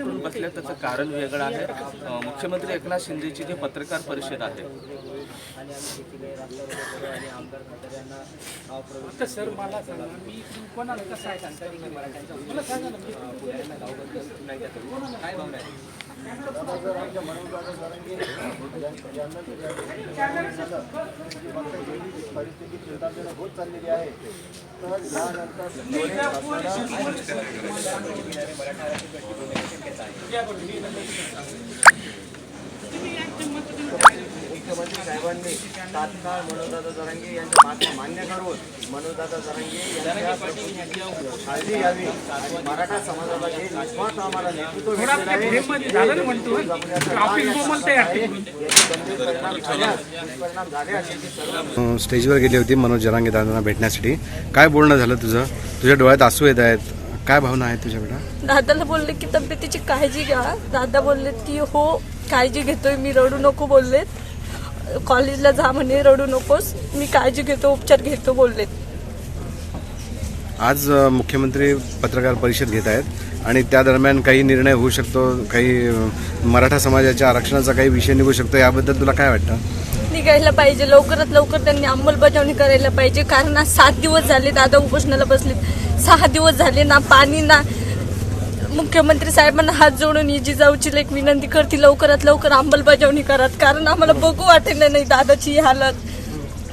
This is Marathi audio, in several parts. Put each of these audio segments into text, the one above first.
करून बसल्या त्याचं कारण वेगळं आहे. मुख्यमंत्री एकनाथ शिंदेची जी पत्रकार परिषद आहे. सर मला सांगा मी कोणाला कसं आहे सांगता मला सांगा ना मी पुण्याला जाऊ कसं नाही जात. कोणाला काय आहे परिस्थिती चिंताजनक होत चाललेली आहे तर यानंतर मुख्यमंत्री साहेबांनी तात्काळ मनोजदादा जरांगे यांच्या मागण्या मान्य करून मनोजदादा जरांगे यांच्या प्रकृतीची काळजी घ्यावी आणि मराठा समाजाला जे निस्वार्थ आम्हाला नेतृत्व भेटलेलं आहे, आहे. स्टेजवर गेली होती मनोज जरांगे दादांना भेटण्यासाठी. काय बोलणं झालं तुझं? तुझ्या डोळ्यात आसू येत आहेत. काय भावना आहेत तुझ्याकडे? दादाला बोलले की तब्येतीची काळजी घ्या. दादा बोललेत की हो काळजी घेतोय मी रडू नको बोललेत. कॉलेजला जा म्हणे रडू नकोस. मी काळजी घेतो उपचार घेतो बोललेत. आज मुख्यमंत्री पत्रकार परिषद घेत आहेत आणि त्या दरम्यान काही निर्णय होऊ शकतो काही मराठा समाजाच्या आरक्षणाचा काही विषय निघू शकतो याबद्दल तुला काय वाटतं? निघायला पाहिजे लवकरात लवकर त्यांनी अंमलबजावणी करायला पाहिजे. कारण आज सात दिवस झाले दादा उपोषणाला बसलेत. सहा दिवस झाले ना पाणी ना मुख्यमंत्री साहेबांना हात जोडून ही जिजाऊची एक विनंती करते लवकरात लवकर अंमलबजावणी करत कारण आम्हाला बघू वाटेल नाही दादाची हालत.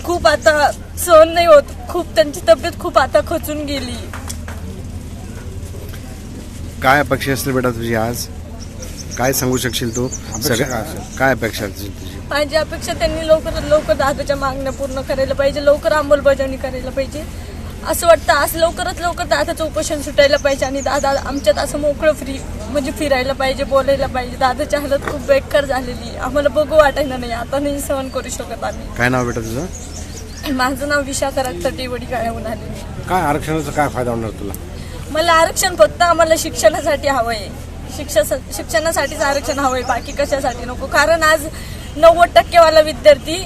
खूप आता सहन नाही होत. खूप त्यांची तब्येत खूप आता खचून गेली. काय अपेक्षा असतील बेटा तुझी आज? काय सांगू शकशील तू? सगळ्या काय अपेक्षा असतील तुझी? माझी अपेक्षा त्यांनी लवकरात लवकर दादाच्या मागण्या पूर्ण करायला पाहिजे लवकर अंमलबजावणी करायला पाहिजे. असं वाटतं आज लवकरात लवकर दादाचं उपोषण सुटायला पाहिजे आणि दादा आमच्यात असं मोकळं फ्री म्हणजे फिरायला पाहिजे बोलायला पाहिजे. दादाची हालत खूप बेकार झालेली. आहे. आम्हाला बघू वाटायला नाही आता नाही सहन करू शकत आम्ही. काय नाव बेटा तुझं? माझं नाव विशाखा रक्तटी वडी गाळवून आलेली. काय आरक्षणाचा काय फायदा होणार तुला? मला आरक्षण फक्त आम्हाला शिक्षणासाठी हवंय. शिक्षा शिक्षणासाठीच आरक्षण हवंय बाकी कशासाठी नको. कारण आज नव्वद टक्केवाला विद्यार्थी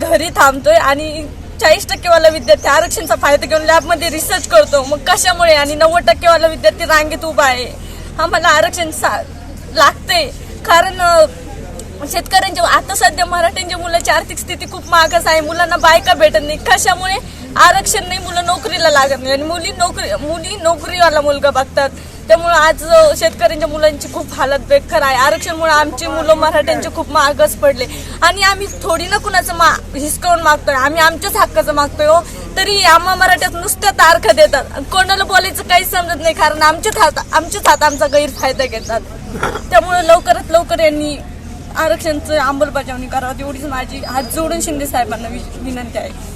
घरी थांबतोय आणि चाळीस टक्केवाला विद्यार्थी आरक्षणचा फायदा घेऊन लॅबमध्ये रिसर्च करतो. मग कशामुळे? आणि नव्वद टक्केवाला विद्यार्थी रांगेत उभा आहे. आम्हाला आरक्षण सा- लागतंय. कारण शेतकऱ्यांच्या आता सध्या मराठ्यांच्या मुलाची आर्थिक स्थिती खूप मागास आहे. मुलांना बायका भेटत नाही कशामुळे? आरक्षण नाही मुलं नोकरीला लागत नाही. आणि मुली नोकरी मुली नोकरीवाला मुलगा बघतात. त्यामुळे आज शेतकऱ्यांच्या मुलांची खूप हालत बेकार आहे. आरक्षणमुळे आमची मुलं मराठ्यांचे खूप मागच पडले. आणि आम्ही थोडी ना कुणाचं मा हिसकावून मागतोय. आम्ही आमच्याच हक्काचं मागतोय हो. तरी आम्हा मराठ्यात नुसत्या तारखा देतात. आणि कोणाला बोलायचं काही समजत नाही कारण आमच्याच हात आमच्याच हात आमचा गैरफायदा घेतात. त्यामुळे लवकरात लवकर यांनी आरक्षणचं अंमलबजावणी करावं. एवढीच माझी हात जोडून शिंदे साहेबांना वि- विनंती आहे.